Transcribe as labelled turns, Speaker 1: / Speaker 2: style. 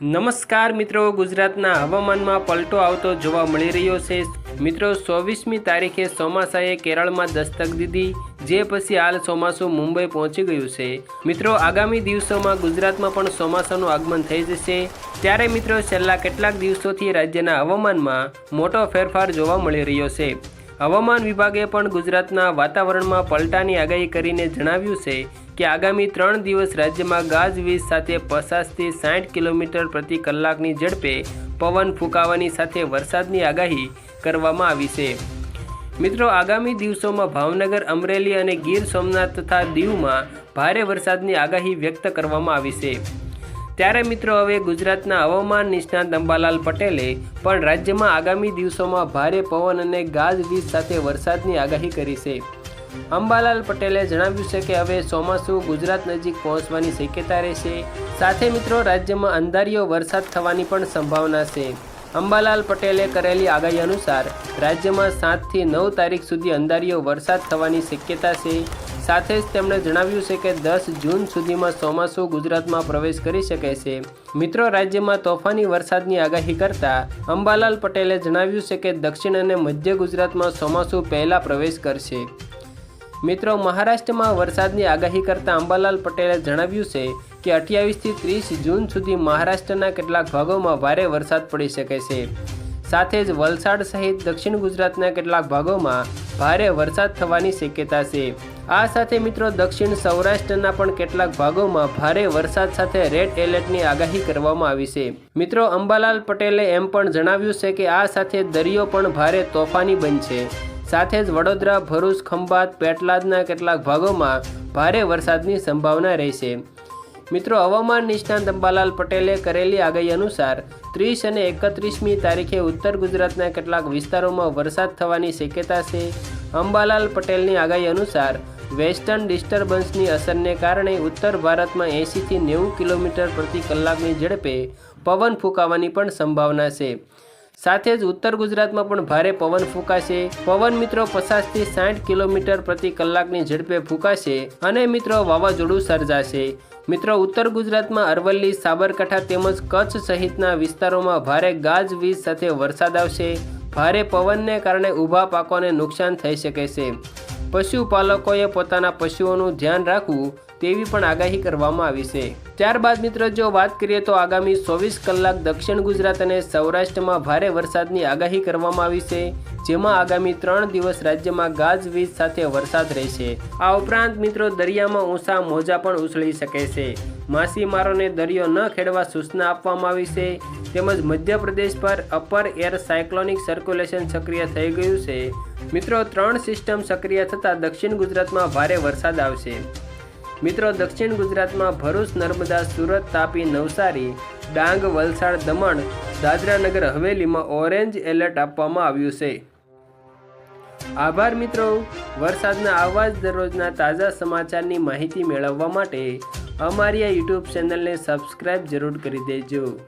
Speaker 1: નમસ્કાર મિત્રો, ગુજરાતના હવામાનમાં પલટો આવતો જોવા મળી રહ્યો છે. મિત્રો, ચોવીસમી તારીખે ચોમાસાએ કેરળમાં દસ્તક દીધી, જે પછી હાલ ચોમાસું મુંબઈ પહોંચી ગયું છે. મિત્રો, આગામી દિવસોમાં ગુજરાતમાં પણ ચોમાસાનું આગમન થઈ જશે. ત્યારે મિત્રો, છેલ્લા કેટલાક દિવસોથી રાજ્યના હવામાનમાં મોટો ફેરફાર જોવા મળી રહ્યો છે. હવામાન વિભાગે પણ ગુજરાતના વાતાવરણમાં પલટાની આગાહી કરીને જણાવ્યું છે કે આગામી ત્રણ દિવસ રાજ્યમાં ગાજવીજ સાથે પચાસથી સાઠ કિલોમીટર પ્રતિ કલાકની ઝડપે પવન ફૂંકાવાની સાથે વરસાદની આગાહી કરવામાં આવી છે. મિત્રો, આગામી દિવસોમાં ભાવનગર, અમરેલી અને ગીર સોમનાથ તથા દીવમાં ભારે વરસાદની આગાહી વ્યક્ત કરવામાં આવી છે. ત્યારે મિત્રો, હવે ગુજરાતના હવામાન નિષ્ણાત અંબાલાલ પટેલે પણ રાજ્યમાં આગામી દિવસોમાં ભારે પવન અને ગાજવીજ સાથે વરસાદની આગાહી કરી છે. અંબાલાલ પટેલે જણાવ્યું છે કે હવે ચોમાસું ગુજરાત નજીક પહોંચવાની શક્યતા રહેશે. સાથે મિત્રો, રાજ્યમાં અંધારીઓ વરસાદ થવાની પણ સંભાવના છે. અંબાલાલ પટેલે કરેલી આગાહી અનુસાર, રાજ્યમાં સાતથી નવ તારીખ સુધી અંધારીઓ વરસાદ થવાની શક્યતા છે. સાથે જ તેમણે જણાવ્યું છે કે દસ જૂન સુધીમાં ચોમાસું ગુજરાતમાં પ્રવેશ કરી શકે છે. મિત્રો, રાજ્યમાં તોફાની વરસાદની આગાહી કરતા અંબાલાલ પટેલે જણાવ્યું છે કે દક્ષિણ અને મધ્ય ગુજરાતમાં ચોમાસું પહેલાં પ્રવેશ કરશે. મિત્રો, મહારાષ્ટ્રમાં વરસાદની આગાહી કરતા અંબાલાલ પટેલે જણાવ્યું છે કે અઠ્યાવીસથી ત્રીસ જૂન સુધી મહારાષ્ટ્રના કેટલાક ભાગોમાં ભારે વરસાદ પડી શકે છે. સાથે જ વલસાડ સહિત દક્ષિણ ગુજરાતના કેટલાક ભાગોમાં ભારે વરસાદ થવાની શક્યતા છે. આ સાથે મિત્રો, દક્ષિણ સૌરાષ્ટ્રના પણ કેટલાક ભાગોમાં ભારે વરસાદ સાથે રેડ એલર્ટની આગાહી કરવામાં આવી છે. મિત્રો, અંબાલાલ પટેલે એમ પણ જણાવ્યું છે કે આ સાથે દરિયો પણ ભારે તોફાની બનશે. સાથે જ વડોદરા, ભરૂચ, ખંભાત, પેટલાદના કેટલાક ભાગોમાં ભારે વરસાદની સંભાવના રહેશે. મિત્રો, હવામાન નિષ્ણાંત અંબાલાલ પટેલે કરેલી આગાહી અનુસાર ત્રીસ અને એકત્રીસમી તારીખે ઉત્તર ગુજરાતના કેટલાક વિસ્તારોમાં વરસાદ થવાની શક્યતા છે. અંબાલાલ પટેલની આગાહી અનુસાર વેસ્ટર્ન ડિસ્ટર્બન્સની અસરને કારણે ઉત્તર ભારતમાં એંશીથી નેવું કિલોમીટર પ્રતિ કલાકની ઝડપે પવન ફૂંકાવાની પણ સંભાવના છે. સાથે જ ઉત્તર ગુજરાતમાં પણ ભારે પવન ફૂંકાશે. પવન મિત્રો પચાસથી સાઠ કિલોમીટર પ્રતિ કલાકની ઝડપે ફૂંકાશે અને મિત્રો વાવાઝોડું સર્જાશે. મિત્રો, ઉત્તર ગુજરાતમાં અરવલ્લી, સાબરકાંઠા તેમજ કચ્છ સહિતના વિસ્તારોમાં ભારે ગાજવીજ સાથે વરસાદ આવશે. ભારે પવનને કારણે ઊભા પાકોને નુકસાન થઈ શકે છે. પશુપાલકોએ પોતાના પશુઓનું ધ્યાન રાખવું તેવી પણ આગાહી કરવામાં આવી છે. ત્યારબાદ મિત્રો, જો વાત કરીએ તો આગામી ચોવીસ કલાક દક્ષિણ ગુજરાત અને સૌરાષ્ટ્રમાં ભારે વરસાદની આગાહી કરવામાં આવી છે, જેમાં આગામી ત્રણ દિવસ રાજ્યમાં ગાજવીજ સાથે વરસાદ રહેશે. આ ઉપરાંત મિત્રો, દરિયામાં ઊંચા મોજા પણ ઉછળી શકે છે. માછીમારોને દરિયો ન ખેડવા સૂચના આપવામાં આવી છે. તેમજ મધ્યપ્રદેશ પર અપર એર સાયક્લોનિક સર્ક્યુલેશન સક્રિય થઈ ગયું છે. મિત્રો, ત્રણ સિસ્ટમ સક્રિય થતાં દક્ષિણ ગુજરાતમાં ભારે વરસાદ આવશે. મિત્રો, દક્ષિણ ગુજરાતમાં ભરૂચ, નર્મદા, સુરત, તાપી, નવસારી, ડાંગ, વલસાડ, દમણ, દાદરાનગર, હવેલીમાં ઓરેન્જ એલર્ટ આપવામાં આવ્યું છે. આભાર મિત્રો. વરસાદના આવા જ દરરોજના તાજા સમાચારની માહિતી મેળવવા માટે અમારી આ યુટ્યુબ ચેનલને સબસ્ક્રાઈબ જરૂર કરી દેજો.